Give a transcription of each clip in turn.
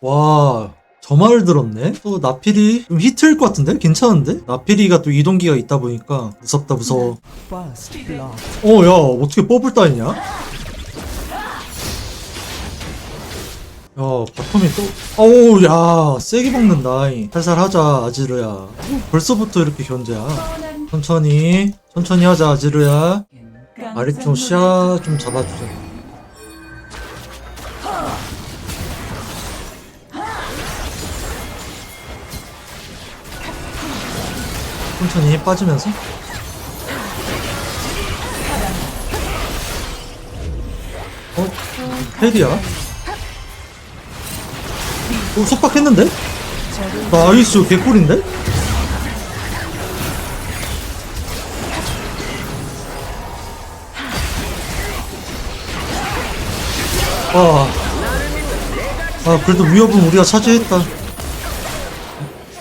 와, 저 말을 들었네? 또 나필이 좀 히트일 것 같은데? 괜찮은데? 나필이가 또 이동기가 있다 보니까 무섭다 무서워. 어, 야, 어떻게 버블 따있냐? 야, 바텀이 또, 어우, 야, 세게 박는다. 이. 살살 하자, 아지르야. 벌써부터 이렇게 견제야. 천천히, 천천히 하자, 아지르야. 아래쪽 시야 좀 잡아주자. 천천히 빠지면서. 어? 헤리야? 어, 속박했는데? 나이스, 개꿀인데? 아, 아, 그래도 위협은 우리가 차지했다.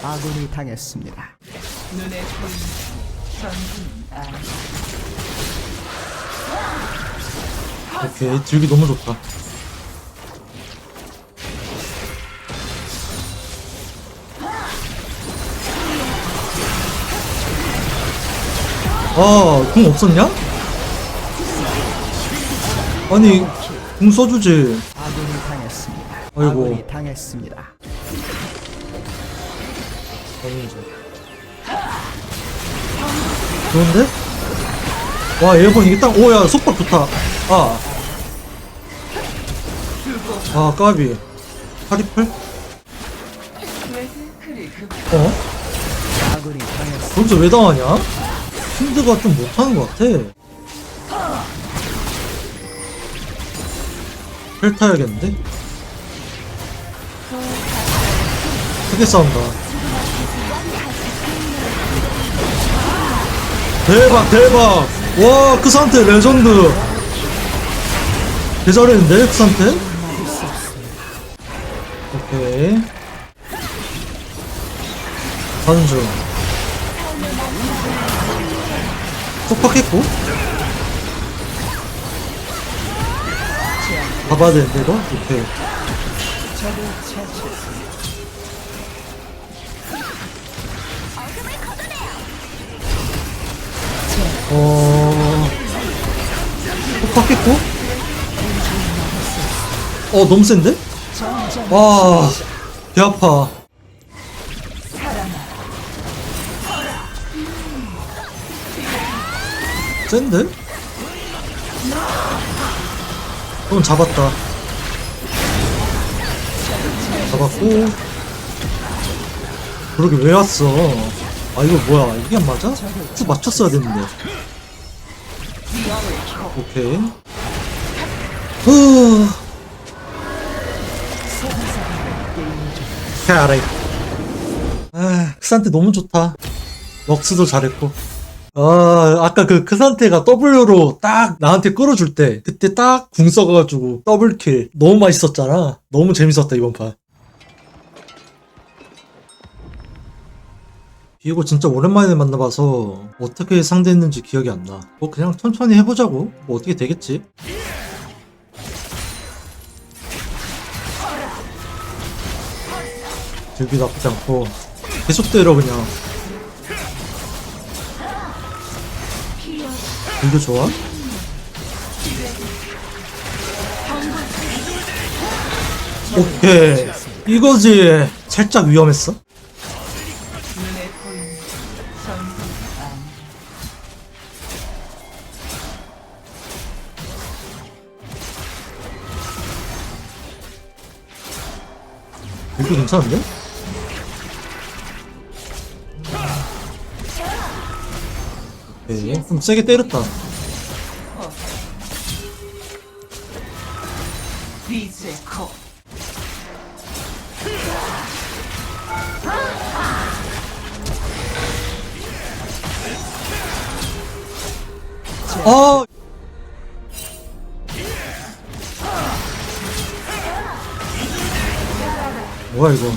아군이 당했습니다. 오케이, 딜기 너무 좋다. 아, 궁 없었냐? 아니, 궁 써주지. 아군이 당했습니다. 아이고. 아군이 당했습니다. 아니죠. 좋은데? 와, 에어컨 이게 딱, 오 야, 속박 좋다. 아. 아, 까비. 파리플? 어? 아군이 당했습니다. 거기서 왜 당하냐? 힌드가 좀 못하는 것 같아. 펠 타야겠는데? 크게 싸운다. 대박, 대박! 와, 그 상태 레전드! 개 잘했는데, 그 상태? 오케이. 가는 중. 속박했고 봐봐야 되는데 이거? 처치했습니다. 어... 속박했고 어 너무 센데? 와... 배 아파 센데? 그럼 잡았다. 잡았고. 그러게 왜 왔어? 아 이거 뭐야? 이게 안 맞아? 쭉 맞췄어야 됐는데. 오케이. 후. 캐리 아 크산테 너무 좋다. 럭스도 잘했고 아, 아까 그 크산테가 W로 딱 나한테 끌어줄 때, 그때 딱 궁 써가지고 더블킬. 너무 맛있었잖아. 너무 재밌었다, 이번 판. 비고 진짜 오랜만에 만나봐서 어떻게 상대했는지 기억이 안 나. 뭐 그냥 천천히 해보자고. 뭐 어떻게 되겠지? 들기 나쁘지 않고 계속 때려 그냥. 이거 좋아? 오케이 이거지 살짝 위험했어 이거 괜찮은데? 오케이 좀 세게 때렸다. 아! 뭐야 이거.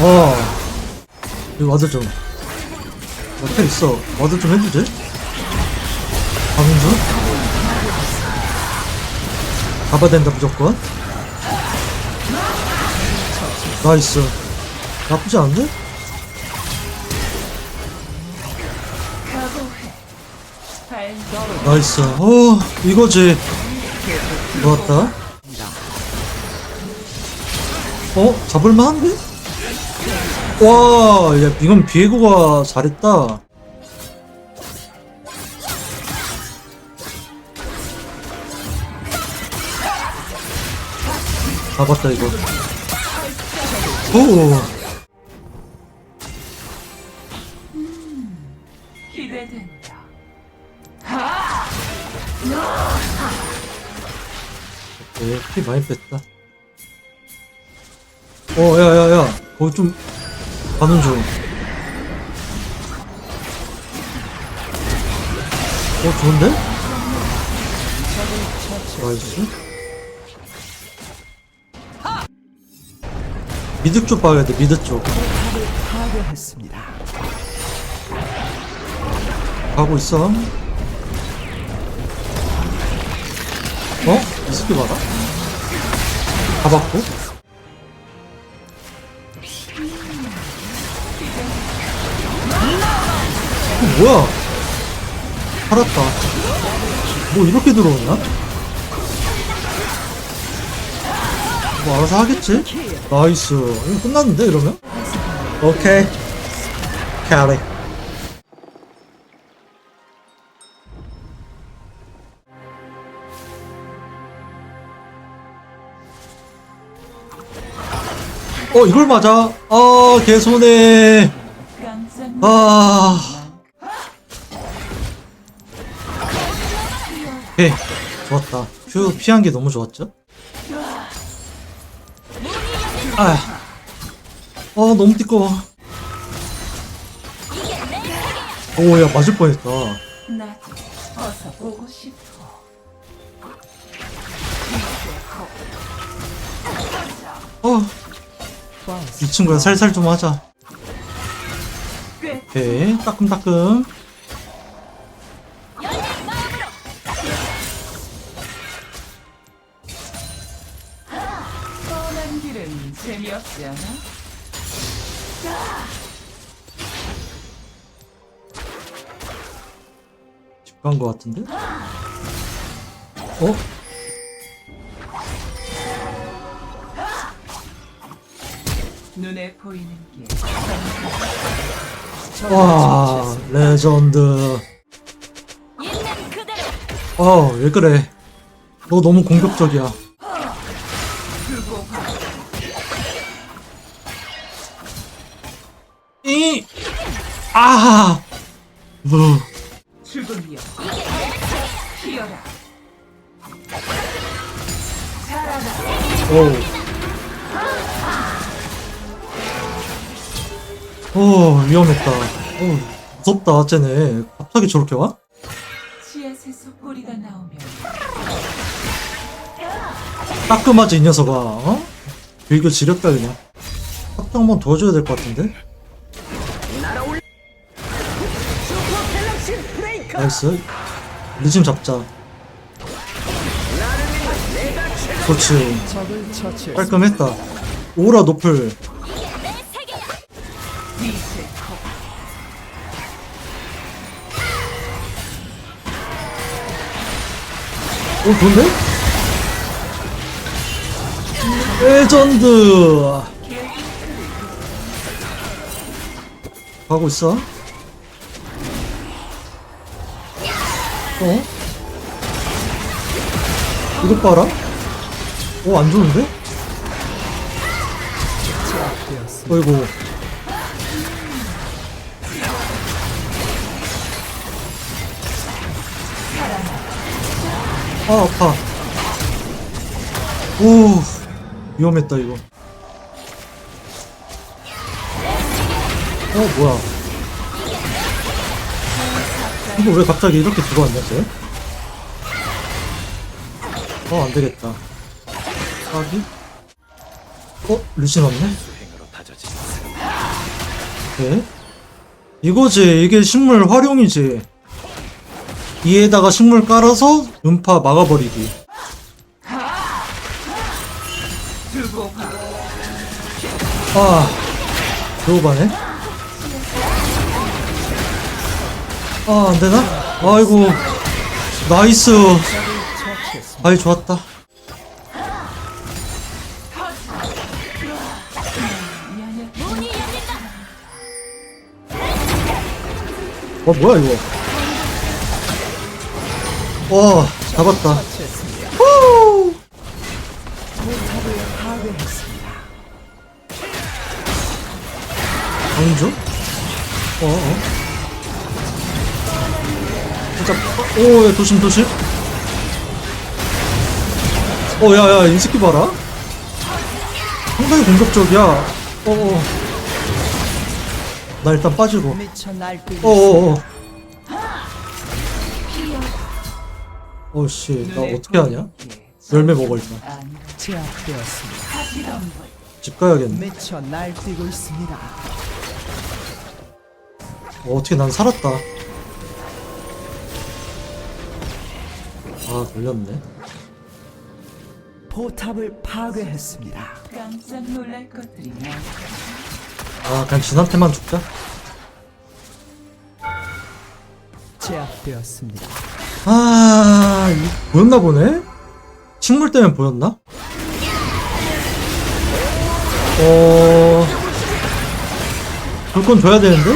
어. 여기 와드 좀. 옆에 있어. 와드 좀 해주지? 중? 가봐야 된다, 무조건. 나이스. 나쁘지. 발 나이스. 어, 이거지. 좋았다. 어? 잡을만한데? 와, 야, 이건 비에고가 잘했다. 잡았다, 이거. 오, 기대된다. 네, 피 많이 뺐다. 어, 야, 야, 야. 거기 좀, 가는 중. 어, 좋은데? 나이스. 미드 쪽 봐야 돼, 미드 쪽. 파괴했습니다. 가고 있어. 어? 이 새끼 봐라. 가봤고. 뭐야? 살았다. 뭐 이렇게 들어오냐? 뭐 알아서 하겠지? 나이스. 이거 끝났는데 이러면? 오케이. 캐리. 어 이걸 맞아? 아 개손해 아 오케이. 좋았다. 큐 피한 게 너무 좋았죠? 아, 아 너무 띠꺼워. 오야 맞을 뻔했다. 어서 싶어. 어이 친구야 살살 좀 하자. 꽤 오케이. 따끔따끔 은 재미없지 않아? 집 간 거 같은데? 어? 눈에 보이는 길. 와 레전드 어왜 그래 너 너무 공격적이야 아하 뭐 죽음이여. 피어라. 오. 오 위험했다 오 무섭다 쟤네 갑자기 저렇게 와? 씨앗에서 뿌리가 나오면 따끔하지 이 녀석아 어? 이거 지렸다 그냥 합당 한번 도와줘야 될 것 같은데 나이스 리즘 잡자 그렇지. 깔끔했다 오라 코. 오 좋은데? 레전드 가고 있어 어? 이것 봐라. 오 안 좋은데? 어이구 아 아파. 오 위험했다 이거. 어 뭐야 이거 왜 갑자기 이렇게 들어왔냐 쟤? 어 안되겠다 사기? 어? 루신 없네? 오케이. 이거지. 이게 식물 활용이지. 이에다가 식물 깔아서 음파 막아버리기. 아, 배고파네. 아, 안 되나? 아이고, 나이스. 아이, 좋았다. 어, 뭐야, 이거. 와, 잡았다. 후! 포탑을 파괴했습니다. 강조? 어, 어. 진짜, 오, 야, 조심, 조심. 어, 야, 야, 이 새끼 봐라. 상당히 공격적이야. 어, 어. 나 일단 빠지고. 미쳐 날뛰고 어, 어. 어. 어씨, 나 어떻게 하냐? 열매 먹어, 일단. 집 가야겠네. 어, 어떻게 난 살았다. 아, 걸렸네. 포탑을 파괴했습니다. 깜짝 놀랄 것들이 많아. 아, 그냥 진한테만 죽자. 제압되었습니다. 아, 이, 보였나 보네? 식물 때문에 보였나? 어, 불건 줘야 되는데?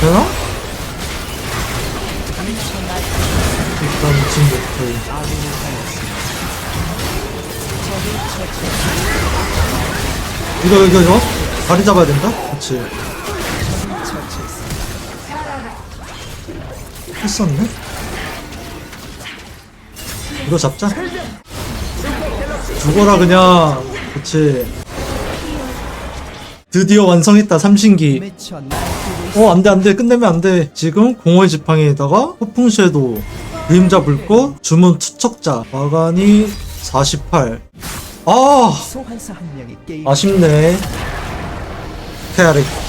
되나? 적을 처치했습니다. 이거, 이거, 이거? 다리 잡아야 된다? 그치. 했었네? 이거 잡자. 죽어라, 그냥. 그치. 드디어 완성했다, 삼신기. 어, 안 돼, 안 돼. 끝내면 안 돼. 지금 공허의 지팡이에다가 폭풍 섀도우, 그림자 불꽃, 주문 투척자, 마간이 48. 아, 아쉽네. 태아릭.